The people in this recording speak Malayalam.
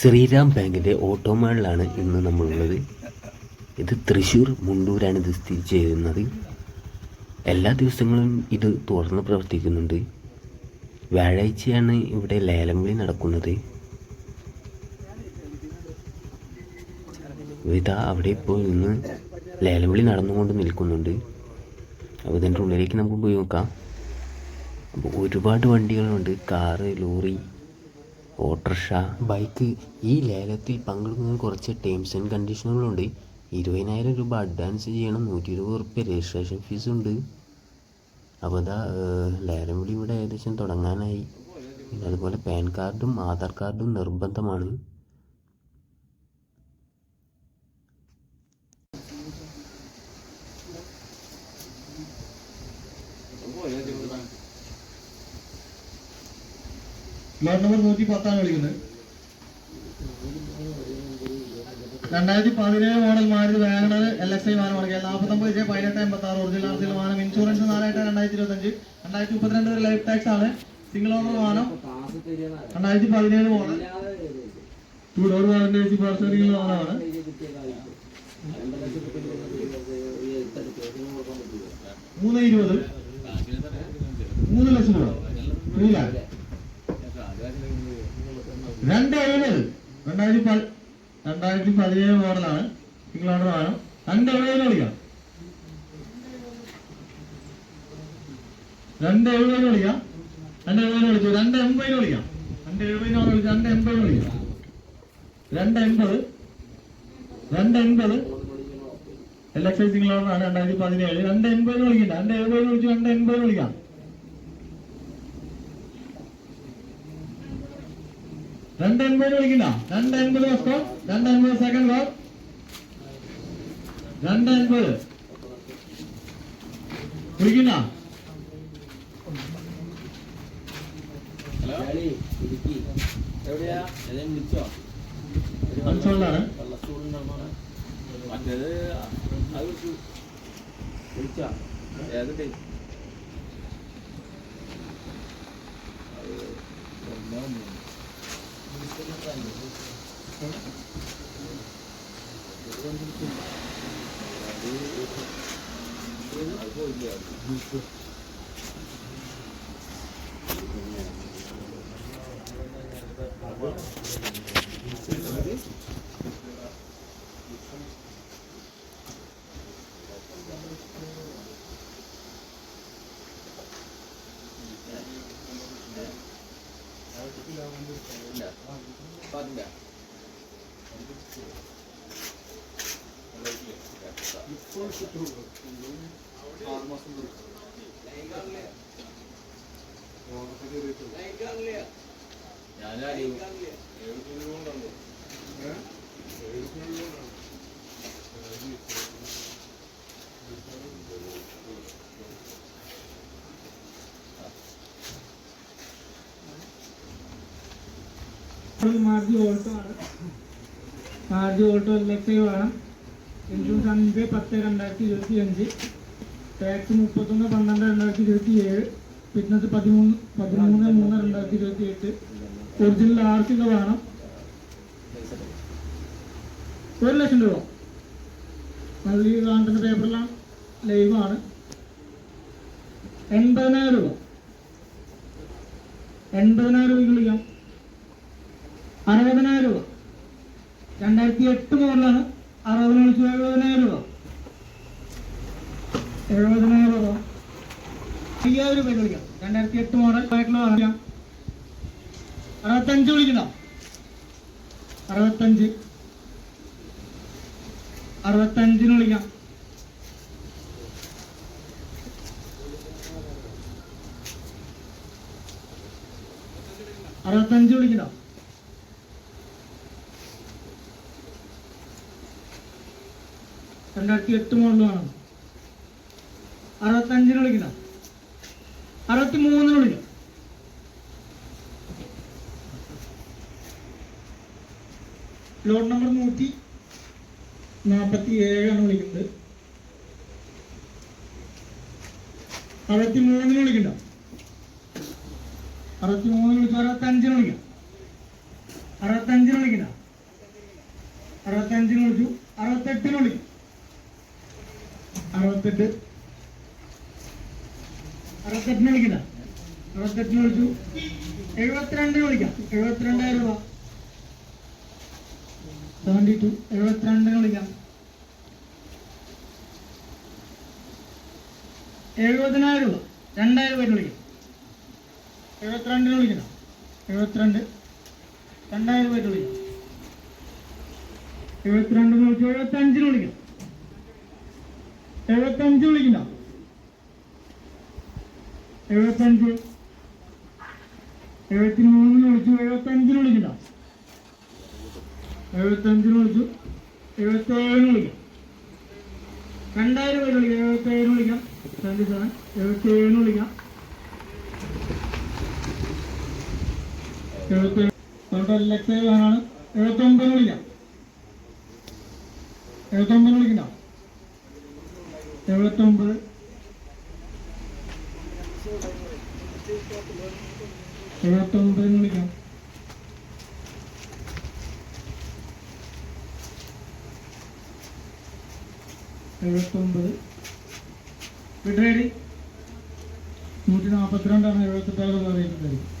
ശ്രീരാം ബാങ്കിന്റെ ഓട്ടോമാളിലാണ് ഇന്ന് നമ്മളുള്ളത്. ഇത് തൃശ്ശൂർ മുണ്ടൂരാണ് ഇത് സ്ഥിതി ചെയ്യുന്നത്. എല്ലാ ദിവസങ്ങളും ഇത് തുറന്ന് പ്രവർത്തിക്കുന്നുണ്ട്. വ്യാഴാഴ്ചയാണ് ഇവിടെ ലേലം വിളി നടക്കുന്നത്. വിത അവിടെ ഇപ്പോൾ ഇന്ന് ലേലം വിളി നടന്നുകൊണ്ട് നിൽക്കുന്നുണ്ട്. അപ്പോൾ ഇതിന്റെ ഉള്ളിലേക്ക് നമുക്ക് പോയി നോക്കാം. അപ്പോൾ ഒരുപാട് വണ്ടികളുണ്ട്. Car lorry autorickshaw. ബൈക്ക്. ഈ ലേലത്തിൽ പങ്കെടുക്കുന്നതിന് കുറച്ച് ടേംസ് ആൻഡ് കണ്ടീഷനുകളുണ്ട് ഇരുപതിനായിരം രൂപ അഡ്വാൻസ് ചെയ്യണം. നൂറ്റി ഇരുപത് റുപ്യ രജിസ്ട്രേഷൻ ഫീസ് ഉണ്ട്. അപ്പോൾ ഇതാ ലേലം വിളി ഇവിടെ ഏകദേശം തുടങ്ങാനായി. പിന്നെ അതുപോലെ പാൻ കാർഡും ആധാർ കാർഡും നിർബന്ധമാണ്. ലോട്ട് നമ്പർ നൂറ്റി പത്താണ് വിളിക്കുന്നത് രണ്ടായിരത്തി പതിനേഴ് model Maruti WagonR L X I വാഹനമാണ് നാൽപ്പത്തൊമ്പത് ജെ പതിനെട്ട് എൺപത്തി ആറ് ഒറിജിനൽ ആർസിൽ വാഹനം. ഇൻഷുറൻസ് നാലായിട്ട് രണ്ടായിരത്തി ഇരുപത്തഞ്ച്. രണ്ടായിരത്തി മുപ്പത്തിരണ്ട് വരെ ലൈഫ് ടാക്സ് ആണ്. സിംഗിൾ ഓണർ വാഹനം. രണ്ടായിരത്തി പതിനേഴ് മോഡൽ ടു ഡോർ വാഹനം എ സി പവർ സ്റ്റിയറിംഗ് വാഹനമാണ് മൂന്ന് ഇരുപത്. മൂന്ന് ലക്ഷം രൂപ. ത്രീ ലാക്ക് രണ്ട് രണ്ടായിരത്തി പ രണ്ടായിരത്തി പതിനേഴ് മോഡലാണ് സിംഗിൾ ഓർഡർ ആണ് രണ്ട് എഴുപതിന് വിളിക്കാം. രണ്ട് എഴുപതിന് വിളിക്കാം. രണ്ട് എഴുപതിന് വിളിച്ചു. രണ്ട് എൺപതിന് വിളിക്കാം. രണ്ട് എഴുപതിന് വിളിച്ചു. രണ്ട് എൺപതിന് വിളിക്കാം. രണ്ട് എൺപത് രണ്ട് എൺപത് എൽ എക്സ് ഐ സിംഗിൾ ആണ് രണ്ടായിരത്തി പതിനേഴ്. രണ്ട് എൺപതിന് വിളിക്കണ്ട. രണ്ട് എഴുപതിന് വിളിച്ചു. രണ്ട് എൺപതിന് വിളിക്കാം. രണ്ട് എൺപത് വിളിക്കില്ല രണ്ട് എൺപത് ഫസ്റ്റ് രണ്ട് എൺപത് സെക്കൻഡ് ഫ്ലോർ രണ്ട് എൺപത് വിളിക്കണ്ട എവിടെയാ ഏതെങ്കിലും വിളിച്ചോ കൺസോളിലാണ് മറ്റേത് അത് Yeah. വിളിച്ചു വിളിച്ചോ ഏത് ടൈം പാട്ടില്ല മാർജി ഓൾട്ടോ ആണ്. മാർജി ഓൾട്ടോ ഇലക്ട്രീവ് ആണ് ഇൻഷുറൻസ് അഞ്ച് പത്ത് രണ്ടായിരത്തി ഇരുപത്തി അഞ്ച്. ടാക്സ് മുപ്പത്തൊന്ന് പന്ത്രണ്ട് രണ്ടായിരത്തി ഇരുപത്തി ഏഴ്. ഫിറ്റ്നസ് പതിമൂന്ന് പതിമൂന്ന് മൂന്ന് രണ്ടായിരത്തി ഇരുപത്തി എട്ട്. ഒറിജിനൽ ആർ സി വേണം? ഒരു ലക്ഷം രൂപ. നല്ല ഈ പേപ്പറിലാണ് ലൈവാണ് എൺപതിനായിരം രൂപ. എൺപതിനായിരം രൂപയ്ക്ക് വിളിക്കാം. അറുപതിനായിരം രൂപ. രണ്ടായിരത്തി എട്ട് മുതലാണ് അറുപതിനായിരം വിളിച്ചു എഴുപതിനായിരം രൂപ. എഴുപതിനായിരം രൂപ. അയ്യായിരം രൂപ വിളിക്കാം. രണ്ടായിരത്തി എട്ട് മോഡൽ വാങ്ങിക്കാം. അറുപത്തഞ്ച് വിളിക്കണോ? അറുപത്തഞ്ച്. അറുപത്തഞ്ചിന് വിളിക്കാം. അറുപത്തഞ്ച് വിളിക്കണോ? രണ്ടായിരത്തി എട്ട് മോഡലാണ് അറുപത്തഞ്ചിന് വിളിക്കണം അറുപത്തി മൂന്നിന് വിളിക്കാം ലോഡ് നമ്പർ നൂറ്റി നാൽപ്പത്തി ഏഴാണ് വിളിക്കുന്നത് അറുപത്തി മൂന്നിന് വിളിക്കണ്ട അറുപത്തി മൂന്നിന് വിളിച്ചു അറുപത്തി അഞ്ചിന് വിളിക്കാം അറുപത്തഞ്ചിന് വിളിക്കണ്ട അറുപത്തഞ്ചിന് വിളിച്ചു അറുപത്തെട്ടിന് വിളിക്കും അറുപത്തെട്ട്. അറുപത്തെട്ടിന് വിളിക്കണ്ട അറുപത്തെട്ടിന് വിളിച്ചു. എഴുപത്തിരണ്ടിന് വിളിക്കാം. എഴുപത്തിരണ്ടായിരം രൂപ. സെവന്റി ടു എഴുപത്തിരണ്ടിന് വിളിക്കാം. എഴുപതിനായിരം രൂപ. രണ്ടായിരം പേര് വിളിക്കാം. എഴുപത്തിരണ്ടിന് വിളിക്കണം എഴുപത്തിരണ്ട്. രണ്ടായിരം പേര് വിളിക്കാം. എഴുപത്തിരണ്ടിന് വിളിച്ചു. എഴുപത്തഞ്ചിന് വിളിക്കാം. എഴുപത്തഞ്ച് വിളിക്കണ്ട. എഴുപത്തഞ്ച്. എഴുപത്തി മൂന്നിന് വിളിച്ചു എഴുപത്തഞ്ചിന് വിളിക്കണ്ട. എഴുപത്തഞ്ചിന് വിളിച്ചു എഴുപത്തേഴിന് വിളിക്കാം. രണ്ടായിരം പേര് വിളിക്കാം എഴുപത്തേഴിന് വിളിക്കാം. സെവന്റി സെവൻ എഴുപത്തേഴിന് വിളിക്കാം. എഴുപത്തേഴ് ടോട്ടൽ ലക്ഷ ആണ് എഴുപത്തൊമ്പതിന് വിളിക്കാം. എഴുപത്തൊമ്പതിന് വിളിക്കണ്ട. എഴുപത്തൊമ്പത്. എഴുപത്തൊമ്പതിന് വിളിക്കാം. എഴുപത്തൊമ്പത്. വിഡ്രേഡി നൂറ്റി നാൽപ്പത്തിരണ്ടാണ് എഴുപത്തെട്ടാറ് പറയുന്നത്.